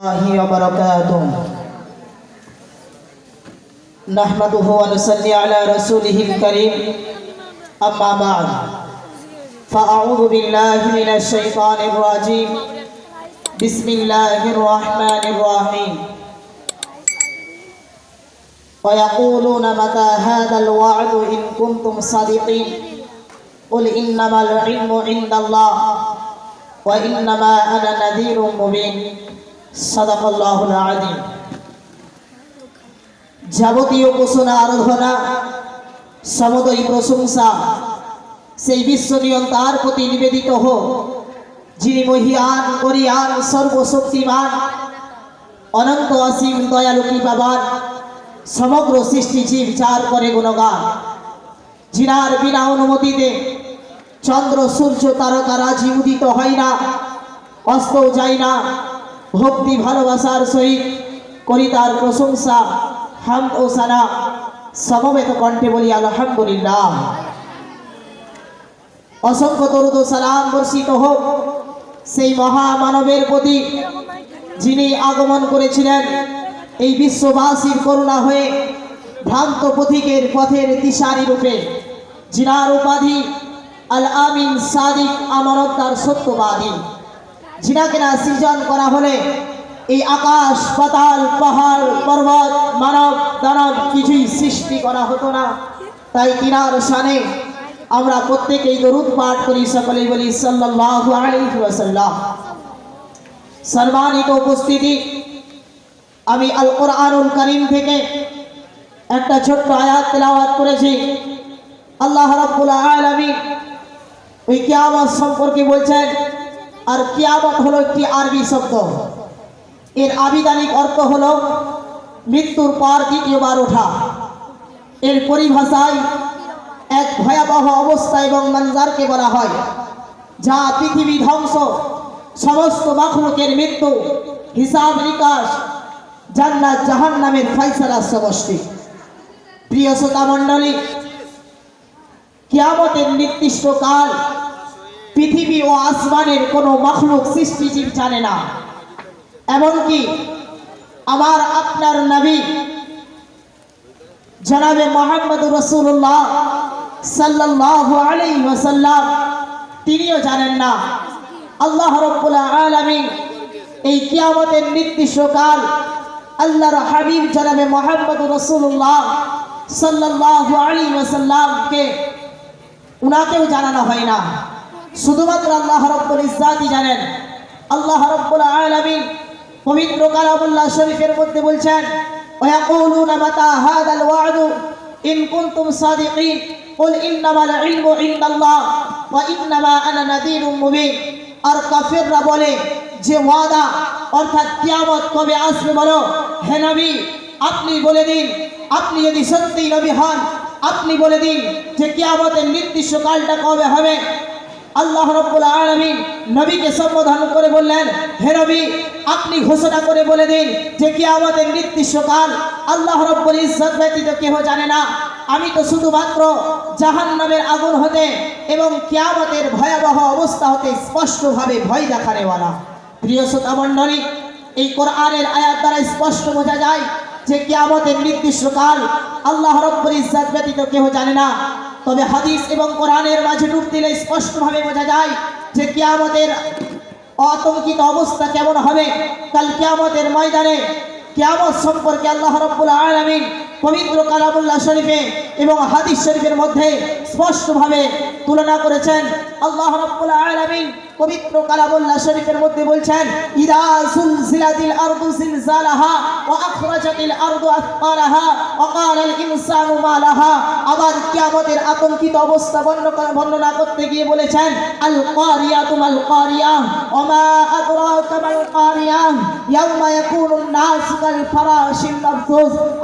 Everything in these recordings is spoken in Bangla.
الله وبركاته. نحمده ونصلي على رسوله الكريم. أما بعد فأعوذ بالله من الشيطان الرجيم. بسم الله الرحمن الرحيم. ويقولون متى هذا الوعد إن كنتم صادقين؟ قل إنما العلم عند الله وإنما أنا نذير مبين. সাদাকাল্লাহুল আযীম। যাবতীয় উপাসনা, আরাধনা, সমদয় প্রশংসা, সেই বিশ্ব নিয়ন্তার প্রতি নিবেদিত হোক, যিনি মহিয়ান করিয়ান সর্বশক্তিমান, অনন্ত অসীম দয়ালু বাবার সমগ্র সৃষ্টিজীব যার করে গুণগান। জিনার বিনা অনুমতিতে চন্দ্র, সূর্য, তারকা, রাজি উদিত হয় না, অস্ত যায় না ভক্তি ভালোবাসার সহিত করি তার প্রশংসা, হাম ও সানা সমবেত কণ্ঠে বলি আলহামদুলিল্লাহ। অসংখ্য তরুদ সালাম বর্ষিত হোক সেই মহামানবের প্রতি যিনি আগমন করেছিলেন এই বিশ্ববাসীর করুণা হয়ে ভ্রান্ত পথিকের পথের দিশারি রূপে, জিনার উপাধি আল আমিন সাদিক আমানত তার সত্যবাদী। জিনাকে না সৃজন করা হলে এই আকাশ, পাতাল, পাহাড়, পর্বত, মানব, দানব কিছুই সৃষ্টি করা হতো না। তাই তিনার সানে আমরা প্রত্যেকেই দরুদ পাঠ করি, সকলেই বলি সাল্লাল্লাহু আলাইহি ওয়াসাল্লাম। সম্মানিত উপস্থিতি, আমি আল কোরআনুল করিম থেকে একটা ছোট্ট আয়াত তেলাওয়াত করেছি। আল্লাহ রাব্বুল আলামিন ওই কিয়ামত সম্পর্কে বলছেন আর কিয়ামত হলো একটি আরবি শব্দ। এর আবিধানিক অর্থ হলো মৃত্যুর পর দ্বিতীয়বার ওঠা। এর পরিভাষায় এক ভয়াবহ অবস্থা এবং মঞ্জারকে বলা হয়, যা পৃথিবী ধ্বংস, সমস্ত মাখলুকের মৃত্যু, হিসাব নিকাশ, জান্নাত জাহান নামের ফাইসালার সমষ্টি। প্রিয় শ্রোতা মণ্ডলী কিয়ামতের নির্দিষ্ট কাল পৃথিবী ও আসমানের কোনো মখলুক সৃষ্টিজীব জানে না। এমনকি আমার আপনার নবী জনাবে মোহাম্মদ রসুল্লাহ সাল্লাহ তিনিও জানেন না। আল্লাহ রব্বুল্লাহ এই কিয়ামতের নির্দিষ্ট কাল আল্লাহর হাবিব জনাবে মোহাম্মদ রসুল্লাহ সাল্লাহ আলী ওসাল্লামকে উনাকেও জানানো হয় না। শুধুমাত্র আল্লাহ রব্বুল ইজাতি জানেন আল্লাহ রব্বুল আলামিন পবিত্র কালামুল্লাহ শরীফের মধ্যে বলছেন ويقولون متى هذا الوعد إن كنتم صادقين قل إنما العلم عند الله وإنما أنا نذير مبين আর কাফেররা বলে যে ওয়াদা অর্থাৎ কিয়ামত কবে আসবে বলো হে নবী আপনি বলে দিন আপনি যদি সত্যি নবী হন আপনি বলে দিন যে কিয়ামতের নির্দিষ্ট কালটা কবে হবে আল্লাহ রব্বুল আলামিন নবীকে সম্বোধন করে বললেন, হে নবী, আপনি ঘোষণা করে বলে দিন যে কিয়ামতের নির্দিষ্ট কাল আল্লাহ রব্বুল ইজ্জত ব্যতীত কেহ জানে না। আমি তো শুধুমাত্র জাহান্নামের আগুন হতে এবং কিয়ামতের ভয়াবহ অবস্থা হতে স্পষ্টভাবে ভয় দেখানেওয়ালা। প্রিয় শ্রোতা মণ্ডলী এই কোরআনের আয়াত দ্বারা স্পষ্ট বোঝা যায় যে কিয়ামতের নির্দিষ্ট কাল আল্লাহ রব্বুল ইজ্জত ব্যতীত কেউ জানে না। তবে হাদিস এবং কোরআনের মাঝে ডুব দিলে স্পষ্টভাবে বোঝা যায় যে কিয়ামতের আতঙ্কিত অবস্থা কেমন হবে। কাল কিয়ামতের ময়দানে কিয়ামত সম্পর্কে আল্লাহ রব্বুল আলামিন পবিত্র কালামুল্লাহ শরীফে এবং হাদিস শরীফের মধ্যে স্পষ্টভাবে তুলনা করেছেন। আল্লাহ রব্বুল আলামিন পবিত্র কালামুল্লাহ শরীফের মধ্যে বলছেন, ইদা আরদু জিলজালাহা ওয়া আখরাজাতিল আরদু ওয়া ইনসানু মা লাহা আবার কিয়ামতের আতঙ্কিত অবস্থা বর্ণনা করতে গিয়ে বলেছেন আল কারিয়াতু মাল কারিয়া ওয়া মা আদরাকা মাল কারিয়া ইয়াউমা ইয়াকুনুন নাস কাল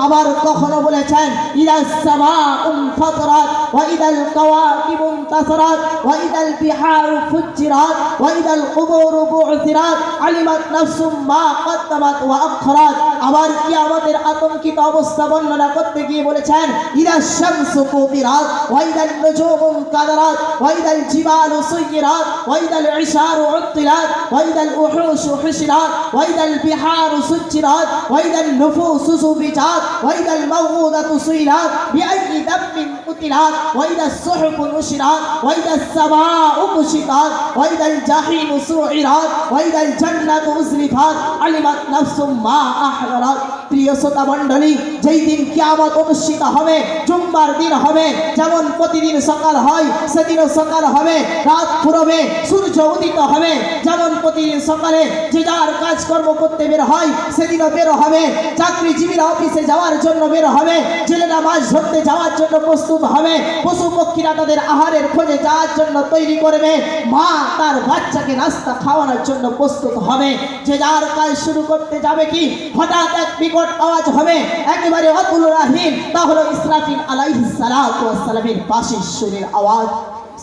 আবার কখনো বলেছেন ইদা সামাউন ফাতরাত ওয়া ইদাল কাওয়াকিবু ইনতাসারাত ওয়া ইদাল বিহারু ফুজ্জিরাত وإذا القبور بعثرت علمت نفس ما قدمت وأخرت আবার কিয়ামতের আতঙ্কিত অবস্থা বর্ণনা করতে গিয়ে বলেছেন ইদা শামসু কুবিরাত ওয়া ইদাল নুজুমু কাদারাত ওয়া ইদাল জিবালু সুয়িরাত ওয়া ইদাল ইশারু উত্তিলাত ওয়া ইদাল উহুশু হুশিরাত ওয়া ইদাল বিহারু সুজ্জিরাত ওয়া ইদাল নুফুসু সুবিজাত ওয়া ইদাল الموضة صيلات بأي ذنب قتلت وإذا الصحف نشرت وإذا السماء كشطت وإذا الجحيم سعرت وإذا الجنة أزلفت علمت نفس ما أحضرت প্রিয় শ্রোতা মণ্ডলী যেই দিন কিয়ামত অনুষ্ঠিত হবে জুম্মার দিন হবে যেমন প্রতিদিন সকাল হয় সেদিনও সকাল হবে রাত ফুরবে সূর্য উদিত হবে যেমন প্রতিদিন সকালে যে যার কাজকর্ম করতে বের হয় সেদিনও বের হবে চাকরিজীবীরা অফিসে যাওয়ার জন্য বের হবে জেলেরা মাছ ধরতে যাওয়ার জন্য প্রস্তুত হবে। পশু পক্ষীরা তাদের আহারের খোঁজে যাওয়ার জন্য তৈরি করবে। মা তার বাচ্চাকে নাস্তা খাওয়ানোর জন্য প্রস্তুত হবে। যে যার কাজ শুরু করতে যাবে কি? হঠাৎ এক বিকট আওয়াজ হবে। একেবারে অতুল রাহিম। তা হলো ইসরাফিল আলাইহিস সালাতু ওয়াস সালামের বাঁশির সুরের আওয়াজ।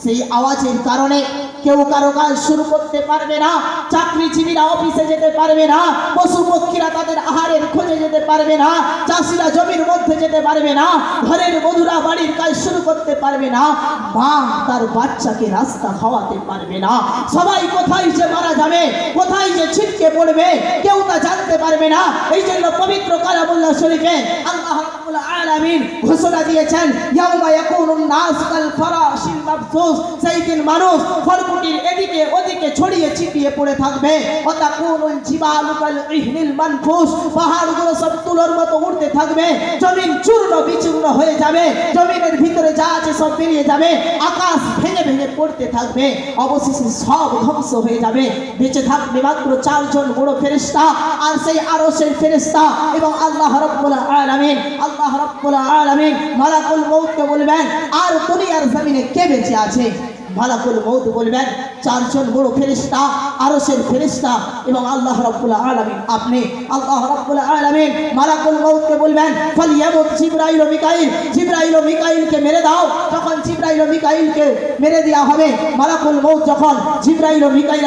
সেই আওয়াজের কারণে কেউ কারও কাজ শুরু করতে পারবে না, চাকরিজীবীরা অফিসে যেতে পারবে না পশু পক্ষীরা তাদের আহারের খোঁজে যেতে পারবে না, চাষিরা জমির মধ্যে যেতে পারবে না, ঘরের বধুরা বাড়ির কাজ শুরু করতে পারবে না মা তার বাচ্চাকে রাস্তা খাওয়াতে পারবে না। সবাই কোথায় যে মারা যাবে, কোথায় যে ছিটকে পড়বে, কেউ তা জানতে পারবে না। এই জন্য পবিত্র কালামুল্লাহ শরীফে আল্লাহ রাব্বুল আলামিন ঘোষণা দিয়েছেন, ইয়াউমা ইয়াকুনুন নাস কাল মাবসুস, সেই দিন মানুষ ফলকুটির এদিকে ওদিকে ছড়িয়ে ছিটিয়ে পড়ে থাকবে। ওয়াতাকুনুল জিবালু কাল ইহনিল মানফুস, পাহাড়গুলো সব তুলোর মতো উড়তে থাকবে, জমিন চূর্ণ বিচূর্ণ হয়ে যাবে, জমিনের ভিতরে যা আছে সব বেরিয়ে যাবে, আকাশ ভেঙে ভেঙে পড়তে থাকবে, অবশেষে সব ধ্বংস হয়ে যাবে। বেঁচে থাকবে মাত্র চারজন বড় ফেরেশতা, আর সেই আরও সেই ফেরেশতা এবং আল্লাহ রব্বুল আলামিন আল্লাহ রব্বুল আলামিন মালাকুল মউতকে বলবেন আর দুনিয়ার জমিনে কে বেঁচে আছে? মালাকুল মৌত বলবেন, চারজন বড় ফেরিস্তা আরশের ফেরিস্তা এবং আল্লাহ রাব্বুল আলামিন। আপনি আল্লাহ রাব্বুল আলামিন মালাকুল মৌতকে বলবেন জিবরাইল ও মিকাইল, জিবরাইল ও মিকাইলকে মেরে দাও। যখন জিবরাইল ও মিকাইলকে মেরে দেওয়া হবে, মালাকুল মৌত যখন জিবরাইল ও মিকাইল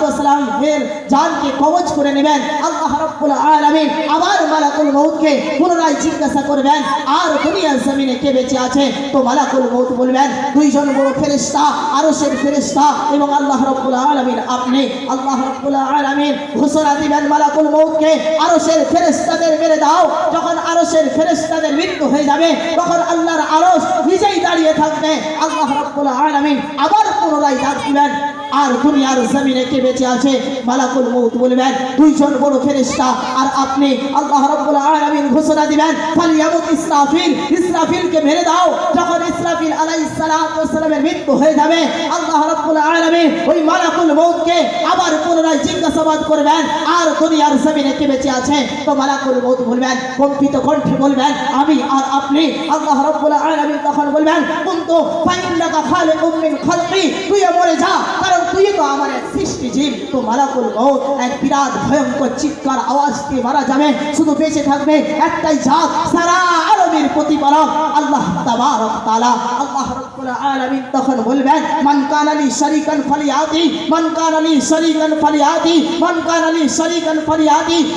ওয়াস সালাম এর জানকে কবজ করে নেবেন, আল্লাহ রাব্বুল আলামিন আবার মালাকুল মৌতকে পুনরায় জিজ্ঞাসা করবেন, আর দুনিয়ার জমিনে কে বেঁচে আছে? তো মালাকুল মৌত বলবেন, দুইজন বড় ফেরেশতা আরশের ফেরেস্তা এবং আল্লাহ রব্বুল আলমিন, আপনি আল্লাহ রব্বুল আলমিন ঘোষণা দিবেন মালাকুল মউতকে, আরশের ফেরেস্তাদের মেরে দাও। যখন আরশের ফেরেস্তাদের মৃত্যু হয়ে যাবে, তখন আল্লাহর আরশ নিজেই দাঁড়িয়ে থাকবে। আল্লাহ রব্বুল আলমিন আবার পুনরায় ডাক দিবেন। আর দুনিয়ার জমিনে কে বেঁচে আছে? মালাকুল মউত বলবেন, দুইজন বড় ফেরেশতা, আর আপনি আল্লাহ রাব্বুল আলামিন ঘোষণা দিবেন, ফালিয়ামুত ইসরাফিল, ইসরাফিলকে মেরে দাও। যখন ইসরাফিল আলাইহিস সালামের মৃত্যু হয়ে যাবে, আল্লাহ রাব্বুল আলামিন ওই মালাকুল মউতকে আবার পুনরায় জিজ্ঞাসাবাদ করবেন, আর দুনিয়ার জমিনে কে বেঁচে আছে? তো মালাকুল মউত বলবেন, কম্পিত কণ্ঠে বলবেন, আমি আর আপনি আল্লাহ রাব্বুল আলামিন তখন বলবেন, কুনতু, ফাইন্নাকা খালিকুম মিন খালকি তুই মরে যা, কারণ তুই তো আমার এক সৃষ্টি জীব তো মালাকুল মউত এক বিরাট ভয়ঙ্কর চিৎকার আওয়াজ দিয়ে মারা যাবে শুধু বেঁচে থাকবে একটাই জাত। সারা আরবের প্রতিপালক আল্লাহ তাবারক আল্লাহ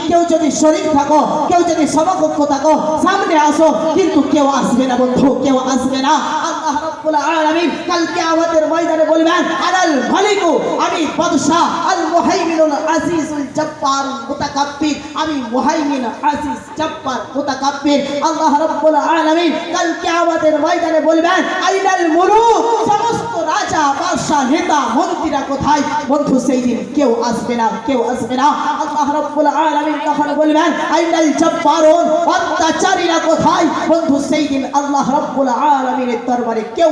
কেউ যদি শরীক থাকো, কেউ যদি সমকক্ষ থাকো, সামনে আসো, কিন্তু কেউ আসবে না বন্ধু, কেউ আসবে না। আল্লাহ সমস্ত রাজা বাদশা নেতা, মন্ত্রীরা কোথায়? বন্ধু, সেই দিন কেউ আসবে না, কেউ আসবে না। আল্লাহ রাব্বুল আলামিন তখন বলবেন, আইনাল জব্বারুন, অত্যাচারীরা কোথায়? বন্ধু, সেই দিন আল্লাহ রাব্বুল আলামিনের দরবারে কেউ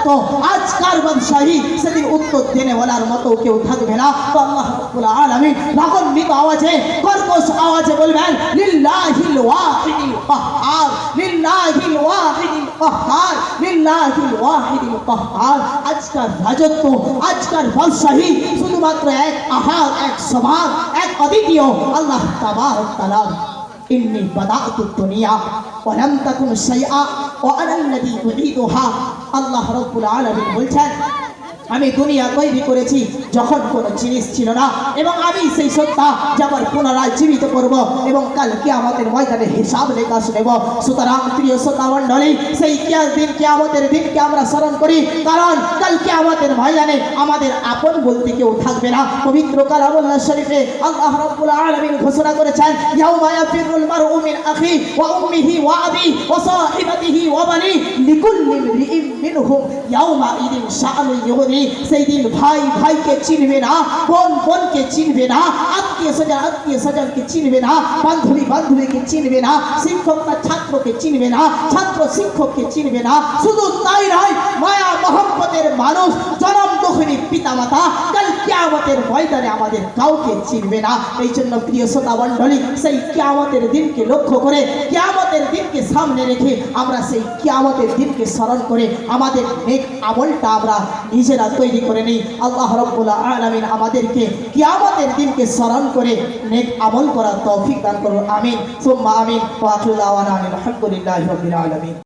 আজ কার রাজত্ব আজকার বাদশাহী? সেদিন উত্তর দেনে বলার মতো কেউ থাকবে না। তো আওয়াজে, কর্কশ আওয়াজে বলবেন শুধুমাত্র এক আহার, এক সমান এক অদ্বিতীয়। আল্লাহ তাবারক তাআলা إني بدأت الدنيا ولم تكن شيئا وأنا الذي أعيدها আল্লাহ রব্বুল আলামিন বলছেন আমি দুনিয়া তৈরি করেছি যখন কোনো জিনিস ছিল না। এবং আমি সেই সত্তা যাবার পুনরায় জীবিত করব এবং কালকে আমাদের ময়দানে হিসাব নিকাশ নেব। সুতরাং প্রিয় শ্রোতা মণ্ডলী, সেই দিন আমাদের দিনকে আমরা স্মরণ করি। কারণ কালকে আমাদের ময়দানে আমাদের আপন বলতে কেউ থাকবে না। পবিত্র কালামুল্লাহ শরীফে আল্লাহ রাব্বুল আলামিন ঘোষণা করেছেন, ইয়াউমা ইয়াফিরুল মারউ মিন আখি ওয়া উম্মিহি ওয়া আবি ওয়া সাহিবাতিহি ওয়া বানি লিকুল্লি ইমরিইম মিনহুম ইয়াউমা ইদিন শাআনু ইউগনি সেই দিন ভাই ভাইকে চিনবে না, বোন বোনকে চিনবে না, আত্মীয় স্বজন আত্মীয় স্বজনকে চিনবে না, বান্ধবী বান্ধবীকে চিনবে না শিক্ষক তার ছাত্রকে চিনবে না, ছাত্র শিক্ষককে চিনবে না, শুধু তাই নয়, মায়া মহব্বতের মানুষ, জনম দক্ষিণী পিতা মাতা কাল কিয়ামতের ময়দানে আমাদের কাউকে চিনবে না। এই জন্য প্রিয় শ্রোতা মণ্ডলী, সেই কিয়ামতের দিনকে লক্ষ্য করে কিয়ামতের দিনকে সামনে রেখে আমরা সেই কিয়ামতের দিনকে স্মরণ করে আমাদের এক আমলটা আমরা নিজেরা তৈরি করে নিই। আল্লাহ রব্বুল্লা আলমিন আমাদেরকে কিয়ামতের দিনকে স্মরণ করে নেক আমল করার তৌফিক দান করুন। আমিন। সোম্মা আমিন। ওয়াকুল্লাহ আখিরু আলহামদুলিল্লাহ আলামিন।